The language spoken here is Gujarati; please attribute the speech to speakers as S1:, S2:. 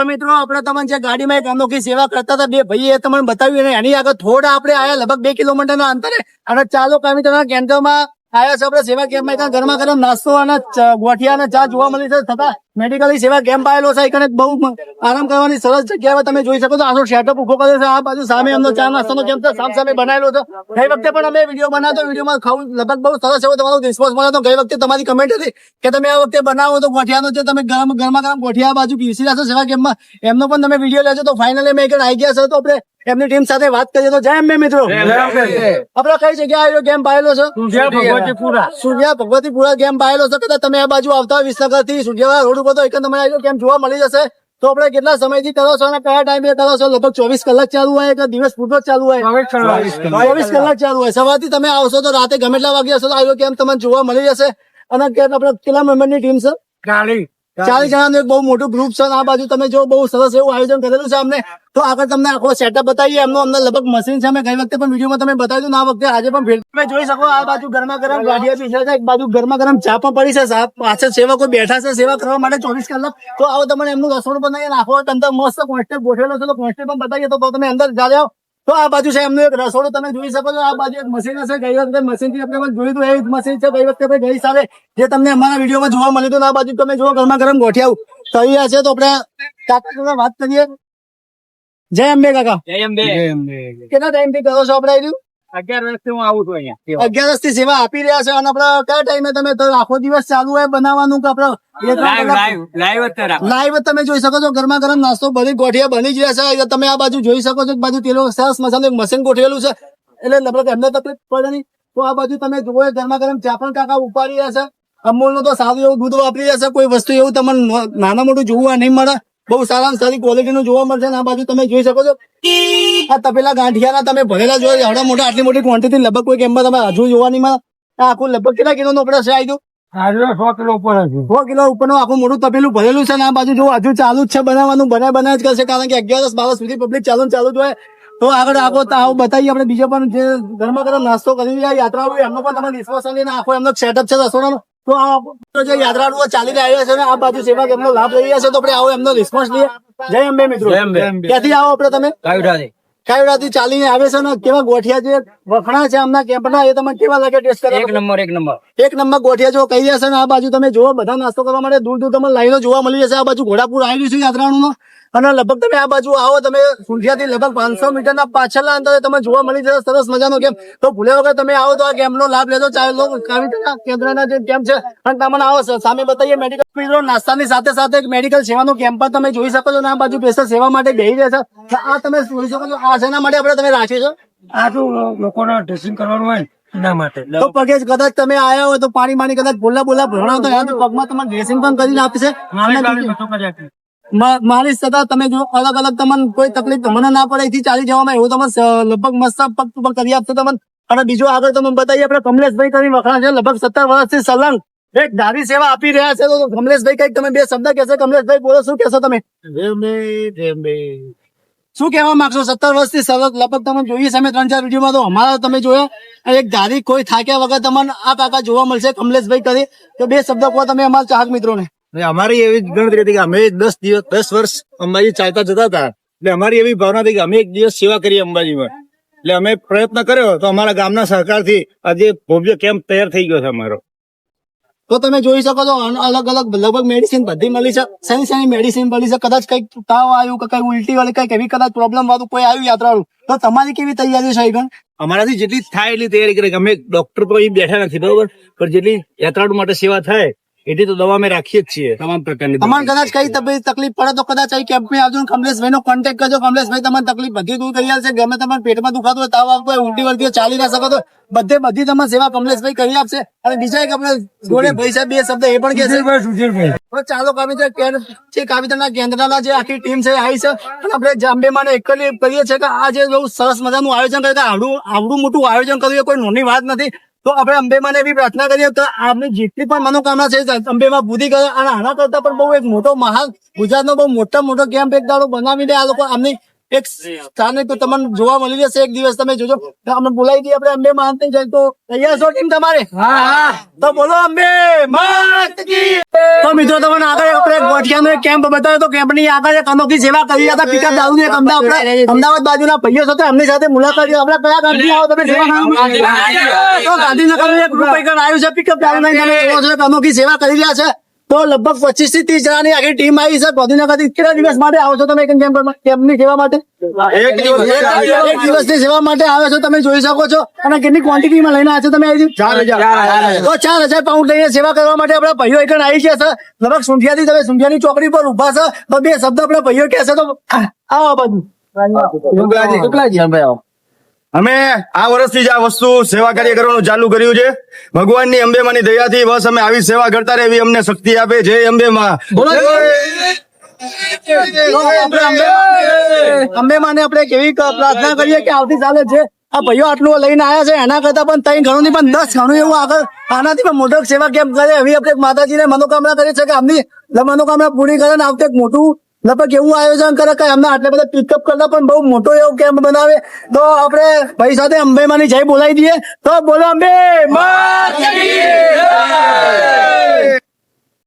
S1: તો મિત્રો, આપણે તમને જે ગાડીમાં એક અનોખી સેવા કરતા હતા, બે ભાઈએ તમને બતાવ્યું એની આગળ થોડા આપણે આયા લગભગ બે કિલોમીટરના અંતરે. અને ચાલો કામિતરના કેન્દ્રમાં આયા છે આપણે સેવા કેમ્પમાં. ત્યાં ગરમા ગરમ નાસ્તો અને ગોઠિયા ચા જોવા મળી છે. તથા મેડિકલ સેવા કેમ્પ આવેલો છે. એક બહુ આરામ કરવાની સરસ જગ્યા તમે જોઈ શકો છો. આનો સેટઅપ ઊભો કર્યો છે. આ બાજુ સામે અમને ચા નાસ્તાનો કેમ્પ છે. સામ સામે બનાવેલો છે. ગઈ વખતે પણ અમે વીડિયો બનાવતો. વિડીયોમાં ખાવું લગભગ બહુ સરસ એવો તમારો રિસ્પોન્સ મળ્યો હતો. ગઈ વખતે તમારી કમેન્ટ હતી કે તમે આ વખતે બનાવો તો ગોઠિયાનો છે. તમે ગરમ, ગરમા ગરમ ગોઠિયા બાજુ પીસી રહ્યા છો સેવા કેમ્પમાં. એમનો પણ તમે વીડિયો લેજો. તો ફાઇનલી મેં એક આવી ગયા છે. તો આપણે એમની ટીમ સાથે વાત કરીએ તો જય અંબે મિત્રો. આપડે કઈ જગ્યા આવ્યો? ગેમ પાયેલો છે? સૂર્યા ભગવતીપુરા. ગેમ પાયેલો છો? કદાચ તમે આ બાજુ આવતા વિસનગરથી સૂર્યાવાળા રોડ ઉપર તો એક તમને આવ્યો ગેમ જોવા મળી જશે. તો આપણે કેટલા સમયથી કરો છો અને કયા ટાઈમે કરો છો? લગભગ ચોવીસ કલાક ચાલુ હોય કે દિવસ પૂરતો ચાલુ હોય? ચોવીસ કલાક. ચાલુ હોય. સવારથી તમે આવશો તો રાતે ગમે એટલા વાગે હશો તો આવ્યો ગેમ તમને જોવા મળી જશે. અને કે આપણે કેટલા મેમ્બરની ટીમ છે? ચાલીસ જણાનું એક બહુ મોટું ગ્રુપ છે આ બાજુ તમે જો બહુ સરસ એવું આયોજન કરેલું છે અમને તો આગળ તમને આખો સેટઅપ બતાવીએ. એમનો અમને લગભગ મશીન છે અમે ગઈ વખતે પણ વિડીયોમાં તમે બતાવ્યું આ વખતે આજે પણ ભેટ તમે જોઈ શકો આ બાજુ ગરમા ગરમ ગાડીઓ પીછળ છે એક બાજુ ગરમા ગરમ ચા પણ પડી છે સાહેબ. પાછળ સેવકો બેઠા છે સેવા કરવા માટે ચોવીસ કલાક. તો આવો તમને એમનું રસોડું બનાવી નાખો તમને મસ્ત કોન્સ્ટેપ ગોઠવેલો છે તો પણ બતાવીએ. તો તમે અંદર આવો તો આ બાજુ છે એમનું એક રસોડું તમે જોઈ શકો છો આ બાજુ એક મશીન હશે ગઈ વખતે મશીનથી આપણે પણ જોયું હતું એવી મશીન છે ગઈ વખતે ગઈ સાલે. જે તમને અમારા વિડીયોમાં જોવા મળ્યું હતું આ બાજુ તમે જુઓ ગરમા ગરમ ગોઠિયા તૈયાર છે તો આપણે કાકા વાત કરીએ. જય અંબે કાકા. કેટલા ટાઈમથી કરો છો આપણે
S2: અગિયાર વર્ષથી હું આવું છું અહીંયા
S1: સેવા આપી રહ્યા છે અને આપણે કયા ટાઈમે તમે આખો દિવસ ચાલુ હોય બનાવવાનું કે
S2: લાઈવ
S1: તમે જોઈ શકો છો ગરમા ગરમ નાસ્તો બની ગોઠિયા બની જ રહ્યા છે તમે આ બાજુ જોઈ શકો છો બાજુ તેલો સરસ મસાનું મશીન ગોઠવેલું છે. એટલે લગભગ એમને તકલીફ પડે નહીં. તો આ બાજુ તમે જુઓ ગરમા ગરમ ચા પણ કાકા ઉપાડી રહ્યા છે. અમૂલનું તો સારું એવું દૂધ વાપરી રહ્યા છે. કોઈ વસ્તુ એવું તમને નાના મોટું જોવા નહીં મળે. બહુ સારામાં સારી ક્વોલિટી નું જોવા મળશે આ બાજુ તમે જોઈ શકો છો. આ તપેલા ગાંઠિયાના તમે ભરેલા જોયો આવડા મોટા આટલી મોટી ક્વોન્ટિટી લગભગ કોઈ કેમ્પમાં તમે હજુ જોવાની માં આખું લગભગ કેટલા કિલો નો છે આવી
S2: સો કિલો ઉપર
S1: સો કિલો ઉપરનું આખું મોટું તપેલું ભરેલું છે આ બાજુ જો હજુ ચાલુ જ છે બનાવવાનું. બનાય બનાય જ કરશે કારણ કે અગિયાર બાર સુધી પબ્લિક ચાલુ ચાલુ જ હોય. તો આગળ આખો આવું બતાવીએ આપણે બીજો પણ જે ગરમા ગરમ નાસ્તો કરી યાત્રા હોય એમનો પણ તમે વિશ્વાસ લઈને આખો એમનો સેટઅપ છે રસોડાનો. તો આ જે યાત્રાળુઓ ચાલી રહ્યા છે ને આ બાજુ સેવા એમનો લાભ લઈ રહ્યા છે તો આપણે આવો એમનો રિસ્પોન્સ લઈએ. જય અંબે મિત્રો. ક્યાંથી આવો આપણે તમે?
S2: કાયુડાથી
S1: કાયડાથી ચાલીને આવે છે ને કેવા ગોઠિયા છે વખણા છે આમના કેમ્પના એ તમને કેવા લાગે ટેસ્ટ
S2: એક નંબર એક નંબર.
S1: એક નંબર ગોઠિયા જો કહી રહ્યા છે ને આ બાજુ તમે જુઓ બધા નાસ્તો કરવા માટે દૂર દૂર તમને લાઈનો જોવા મળી જશે આ બાજુ ઘોડાપુર આવેલું છે યાત્રાનું અને લગભગ તમે આ બાજુ આવો તમે સુંઠિયાથી લગભગ પાંચસો મીટરના પાછળના અંતરે તમે જોવા મળી જશે. સરસ મજાનો કેમ? તો ભૂલ્યા વગર તમે આવો તો આ કેમ્પનો લાભ લેજો. ચાલો કેન્દ્રના જે કેમ્પ છે અને તમને આવો સામે બતાવીએ મેડિકલ મિત્રો નાસ્તાની સાથે સાથે એક મેડિકલ સેવાનો કેમ્પ પણ તમે જોઈ શકો છો અને આ બાજુ સ્પેશિયલ સેવા માટે બેસી રહ્યા છે. આ તમે જોઈ શકો છો આ શેના માટે આપણે તમે રાખીશો છે?
S2: આ તો લોકોના ડ્રેસિંગ કરવાનું હોય માટે.
S1: તો પગે કદાચ તમે આયા હોય તો પાણી પાણી કદાચ બોલા બોલા ભરણા તો પગમાં તમારે ડ્રેસિંગ પણ કરીને આપશે. મારી સદા તમે જો અલગ અલગ તમને કોઈ તકલીફ તમને ના પડે એથી ચાલી જવામાં એવું તમે લગભગ મસ્ત પગ ઉપર કરી આપશે તમને. અને બીજું આગળ તમે બતાવીએ આપણે કમલેશભાઈ કરી વખણા છે લગભગ સત્તર વર્ષથી સલંગ. એક ધારી સેવા આપી રહ્યા છે તો કમલેશભાઈ કંઈક તમે બે શબ્દ કહેશો. કમલેશભાઈ બોલો શું કહેશો તમે? શું કહેવા માંગશો? સત્તર વર્ષથી સતત લગભગ તમે જોઈએ છે અમે ત્રણ ચાર વિડીયોમાં તો અમારા તમે જોયા. એક ધારી કોઈ થાક્યા વગર તમને આ કાકા જોવા મળશે કમલેશભાઈ કરી. તો બે શબ્દ કહો તમે અમારા ચાહક મિત્રોને.
S3: અમારી એવી જ ગણતરી હતી કે અમે દસ દિવસ દસ વર્ષ અંબાજી ચાલતા જતા હતા. એટલે અમારી એવી ભાવના હતી કે અમે એક દિવસ સેવા કરીએ અંબાજીમાં. એટલે અમે પ્રયત્ન કર્યો તો અમારા ગામના સહકારથી આજે ભવ્ય કેમ્પ તૈયાર થઈ ગયો છે અમારો.
S1: તો તમે જોઈ શકો છો અલગ અલગ લગભગ મેડિસિન બધી મળી છે. શેની શેની મેડિસિન મળી છે કદાચ કંઈક તાવ આવ્યું કે કઈ ઉલટી વાળી કંઈક એવી કદાચ પ્રોબ્લેમ વાળું કોઈ આવ્યું યાત્રાળુ. તો તમારી કેવી તૈયારી છે ગણ
S3: અમારાથી જેટલી થાય એટલી તૈયારી કરી. અમે ડોક્ટર અહીં બેઠા નથી બરોબર? પણ જેટલી યાત્રાળુ માટે સેવા થાય એટલી તો દવા અમે રાખીએ જ છીએ તમામ પ્રકારની
S1: તમારે કદાચ કઈ તકલીફ પડે તો કદાચ અહીં કેમ્પમાં આવજો કમલેશભાઈ નો કોન્ટેક્ટ કરજો કમલેશભાઈ તમારી તકલીફ બધી દૂર કરી આવશે ગમે તમારે પેટમાં દુખાતું હોય તાવ આવતો હોય ઉલટી વળતી ચાલી ના શકો તો બધે બધી તમારે સેવા કમલેશભાઈ કરી આપશે. અને બીજા એક આપણે જોડે ભાઈ સાહેબ બે શબ્દ એ પણ કહેશે
S2: સુધીરભાઈ
S1: ચાલો કામિત્ર કેન્દ્ર જે કેન્દ્રના જે આખી ટીમ છે આવી છે. અને આપણે જાંબેમાને એક કરીએ છીએ કે આ જે બહુ સરસ મજાનું આયોજન કર્યું આવડું આવડું મોટું આયોજન કર્યું એ કોઈ નોની વાત નથી. તો આપણે અંબેમાં એવી પ્રાર્થના કરીએ તો આપની જેટલી પણ મનોકામના છે અંબેમાં પૂરી કરે અને આના કરતા પણ બહુ એક મોટો મહાન ગુજરાતનો બહુ મોટા મોટો કેમ્પ એક દાડો બનાવીને આ લોકો આમની એક સ્થાને તો તમને જોવા મળી જશે એક દિવસ તમે જોજો. અમને બોલાવી દઈએ આપણે અંબે માનતે જાય તો તૈયાર છો ટીમ તમારે? તો બોલો અંબે તો મિત્રો તમને આગળ આપણે ગોઠિયાનો એક કેમ્પ બતાવ્યો તો કેમ્પની આગળ એક અનોખી સેવા કરી રહ્યા હતા. પિકઅપ દાદુ એક અમદાવાદ અમદાવાદ બાજુના ભાઈઓ સાથે અમની સાથે મુલાકાત આપણે કયા ગાંધી આવો તમે સેવા તો ગાંધીનગર એક રૂપિયા આવ્યું છે. પિકઅપ એવો અનોખી સેવા કરી રહ્યા છે. તો લગભગ પચીસથી ત્રીસ જણાની આખી ટીમ આવી છે. ગાંધીનગર કેટલા દિવસ માટે આવો છો તમે એક કેમ્પ કેમ્પની સેવા માટે?
S3: એક
S1: દિવસની સેવા માટે આવે છો તમે જોઈ શકો છો. અને કેટલી ક્વોન્ટિટીમાં લઈને આવ્યા છો તમે આવી
S3: ચાર હજાર.
S1: તો ચાર હજાર પાઉન્ડ લઈને સેવા કરવા માટે આપણા ભાઈઓ એક આવી છે. સર લગભગ સુંઠિયાથી તમે સુંઠિયાની ચોકડી પર ઊભા છે. તો બે શબ્દ આપણા ભાઈઓ કહેશે તો આવો આ બાજુ
S3: શુક્લાજી.
S1: શુક્લાજી, ભાઈ આવો.
S3: અમે આ વર્ષથી જ આ વસ્તુ સેવા કાર્ય કરવાનું ચાલુ કર્યું છે. ભગવાનની અંબે માની દયાથી બસ અમે આવી સેવા કરતા રહેવી અમને શક્તિ આપે. જય અંબે
S1: અંબે- માને આપણે કેવી પ્રાર્થના કરીએ કે આવતી સાલે છે આ ભાઈઓ આટલું લઈને આવ્યા છે એના કરતા પણ ત્રણ ઘણું પણ દસ ઘણું એવું આગળ આનાથી પણ મોટો સેવા કેમ કરે એવી આપણે માતાજીને મનોકામના કરીએ છીએ કે આમની મનોકામના પૂરી કરે ને આવતે એક મોટું લગભગ એવું આયોજન કરે કે અમને આટલા બધા પિકઅપ કરતા પણ બહુ મોટો એવો કેમ્પ બનાવે તો આપણે ભાઈ સાથે અંબે માની જય બોલાવી દઈએ તો બોલો અંબે.